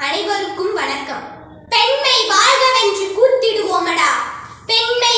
அனைவருக்கும் வணக்கம். பெண்மை வாழ்கவென்று கூத்திடுவோமடா பெண்மை